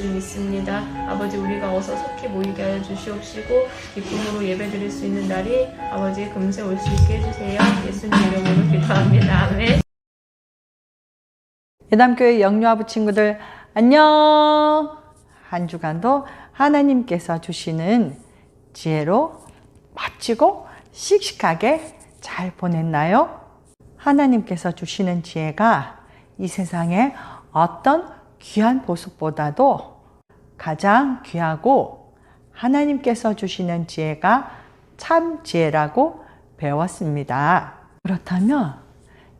줄 믿습니다. 아버지 우리가 어서 속히 모이게 하여 주시옵시고 기쁨으로 예배 드릴 수 있는 날이 아버지 금세 올 수 있게 해주세요. 예수님 이름으로 기도합니다. 아멘. 예담교회 영유아부 친구들 안녕. 한 주간도 하나님께서 주시는 지혜로 멋지고 씩씩하게 잘 보냈나요? 하나님께서 주시는 지혜가 이 세상에 어떤 귀한 보석보다도 가장 귀하고 하나님께서 주시는 지혜가 참 지혜라고 배웠습니다. 그렇다면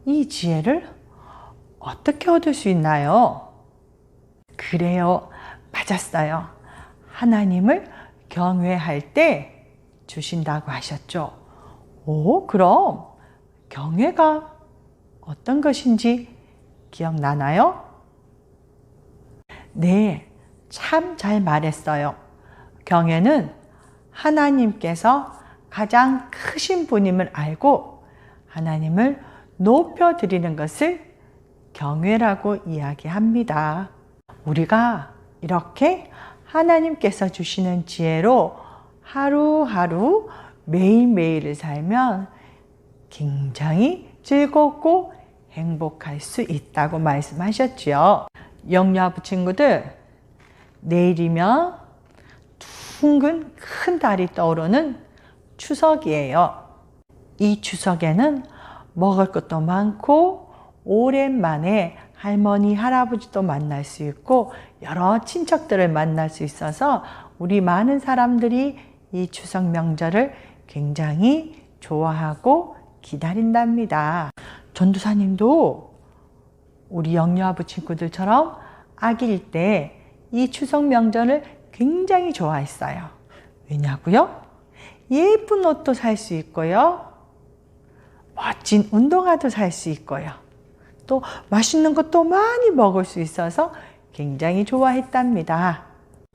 이 지혜를 어떻게 얻을 수 있나요? 그래요. 맞았어요. 하나님을 경외할 때 주신다고 하셨죠. 오, 그럼 경외가 어떤 것인지 기억나나요? 네, 참 잘 말했어요. 경외는 하나님께서 가장 크신 분임을 알고 하나님을 높여드리는 것을 경외라고 이야기합니다. 우리가 이렇게 하나님께서 주시는 지혜로 하루하루 매일매일을 살면 굉장히 즐겁고 행복할 수 있다고 말씀하셨지요. 영유아부 친구들, 내일이면 둥근 큰 달이 떠오르는 추석이에요. 이 추석에는 먹을 것도 많고 오랜만에 할머니, 할아버지도 만날 수 있고 여러 친척들을 만날 수 있어서 우리 많은 사람들이 이 추석 명절을 굉장히 좋아하고 기다린답니다. 전도사님도 우리 영유아부 친구들처럼 아기일 때 이 추석 명절을 굉장히 좋아했어요. 왜냐고요? 예쁜 옷도 살 수 있고요. 멋진 운동화도 살 수 있고요. 또 맛있는 것도 많이 먹을 수 있어서 굉장히 좋아했답니다.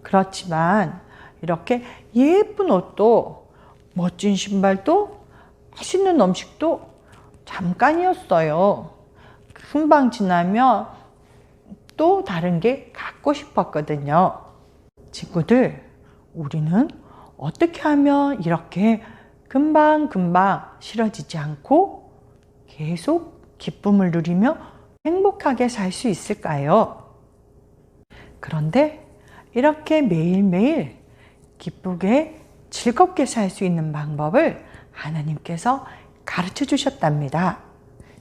그렇지만 이렇게 예쁜 옷도 멋진 신발도 맛있는 음식도 잠깐이었어요. 금방 지나면 또 다른 게 갖고 싶었거든요. 친구들, 우리는 어떻게 하면 이렇게 금방금방 싫어지지 않고 계속 기쁨을 누리며 행복하게 살 수 있을까요? 그런데 이렇게 매일매일 기쁘게 즐겁게 살 수 있는 방법을 하나님께서 가르쳐 주셨답니다.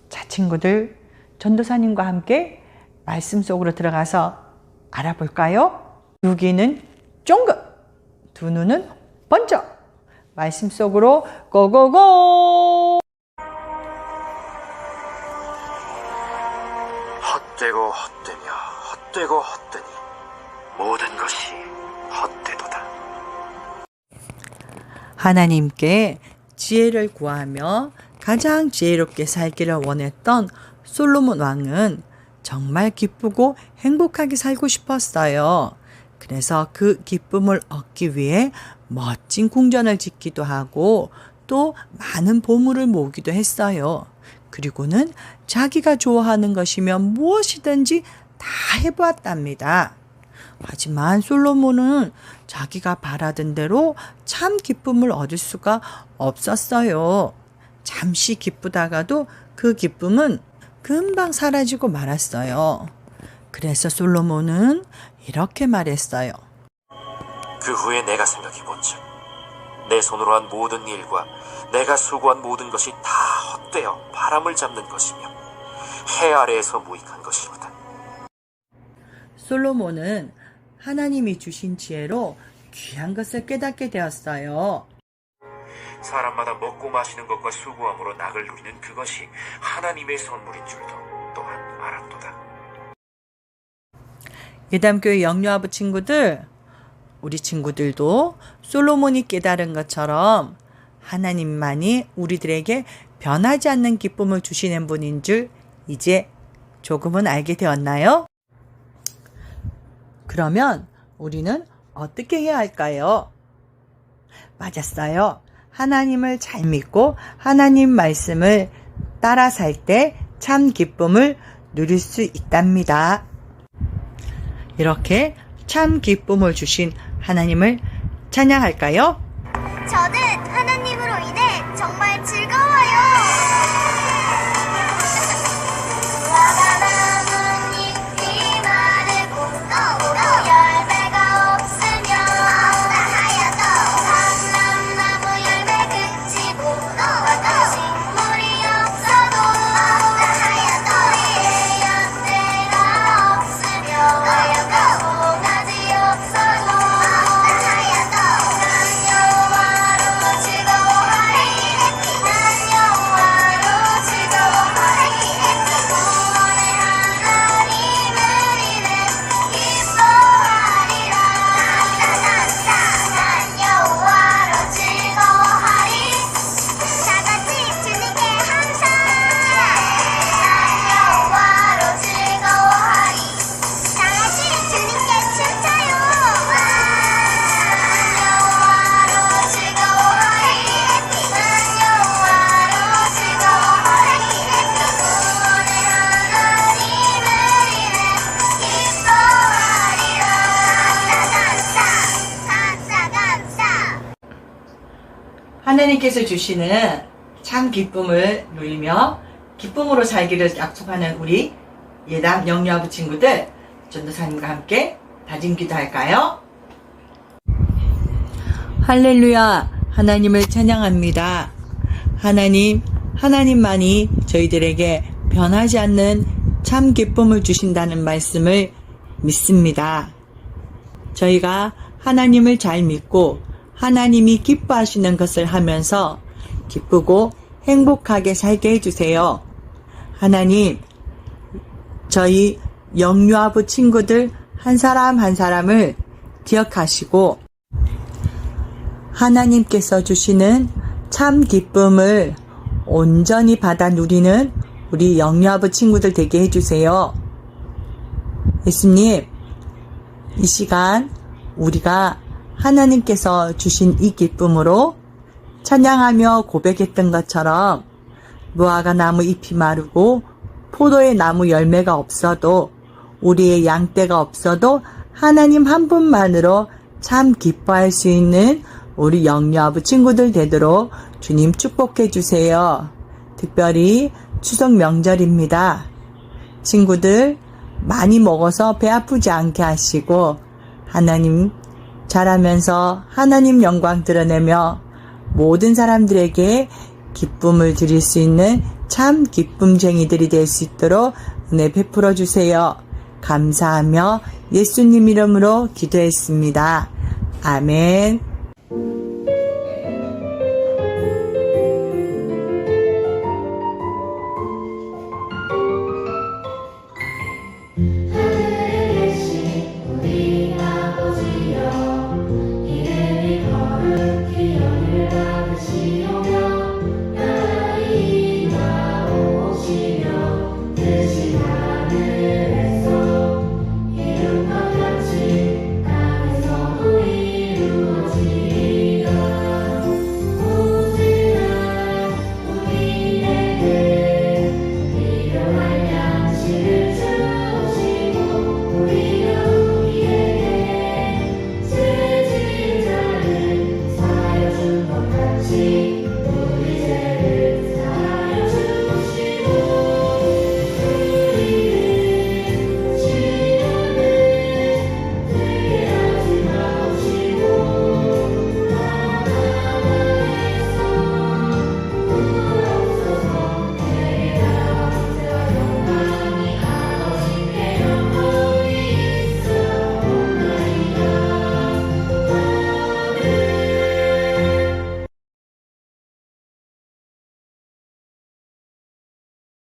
자, 친구들, 전도사님과 함께 말씀 속으로 들어가서 알아볼까요? 여기는 쫑긋, 두 눈은 번쩍 말씀 속으로 고고고 헛되고 헛되며 헛되고 헛되니 모든 것이 헛되도다. 하나님께 지혜를 구하며 가장 지혜롭게 살기를 원했던 솔로몬 왕은 정말 기쁘고 행복하게 살고 싶었어요. 그래서 그 기쁨을 얻기 위해 멋진 궁전을 짓기도 하고 또 많은 보물을 모으기도 했어요. 그리고는 자기가 좋아하는 것이면 무엇이든지 다 해보았답니다. 하지만 솔로몬은 자기가 바라던 대로 참 기쁨을 얻을 수가 없었어요. 잠시 기쁘다가도 그 기쁨은 금방 사라지고 말았어요. 그래서 솔로몬은 이렇게 말했어요. 그 후에 내가 생각해 본즉 내 손으로 한 모든 일과 내가 수고한 모든 것이 다 헛되어 바람을 잡는 것이며 해 아래에서 무익한 것이로다. 솔로몬은 하나님이 주신 지혜로 귀한 것을 깨닫게 되었어요. 사람마다 먹고 마시는 것과 수고함으로 낙을 누리는 그것이 하나님의 선물인 줄도 또한 알았도다. 예담교회 영유아부 친구들, 우리 친구들도 솔로몬이 깨달은 것처럼 하나님만이 우리들에게 변하지 않는 기쁨을 주시는 분인 줄 이제 조금은 알게 되었나요? 그러면 우리는 어떻게 해야 할까요? 맞았어요. 하나님을 잘 믿고 하나님 말씀을 따라 살 때 참 기쁨을 누릴 수 있답니다. 이렇게 참 기쁨을 주신 하나님을 찬양할까요? 저는 하나님께서 주시는 참 기쁨을 누리며 기쁨으로 살기를 약속하는 우리 예담 영유아부 친구들 전도사님과 함께 다짐 기도할까요? 할렐루야 하나님을 찬양합니다. 하나님 하나님만이 저희들에게 변하지 않는 참 기쁨을 주신다는 말씀을 믿습니다. 저희가 하나님을 잘 믿고 하나님이 기뻐하시는 것을 하면서 기쁘고 행복하게 살게 해주세요. 하나님, 저희 영유아부 친구들 한 사람 한 사람을 기억하시고 하나님께서 주시는 참 기쁨을 온전히 받아 누리는 우리 영유아부 친구들 되게 해주세요. 예수님, 이 시간 우리가 하나님께서 주신 이 기쁨으로 찬양하며 고백했던 것처럼 무화과 나무 잎이 마르고 포도의 나무 열매가 없어도 우리의 양떼가 없어도 하나님 한 분만으로 참 기뻐할 수 있는 우리 영유아부 친구들 되도록 주님 축복해 주세요. 특별히 추석 명절입니다. 친구들 많이 먹어서 배 아프지 않게 하시고 하나님 잘하면서 하나님 영광 드러내며 모든 사람들에게 기쁨을 드릴 수 있는 참 기쁨쟁이들이 될 수 있도록 은혜 베풀어 주세요. 감사하며 예수님 이름으로 기도했습니다. 아멘.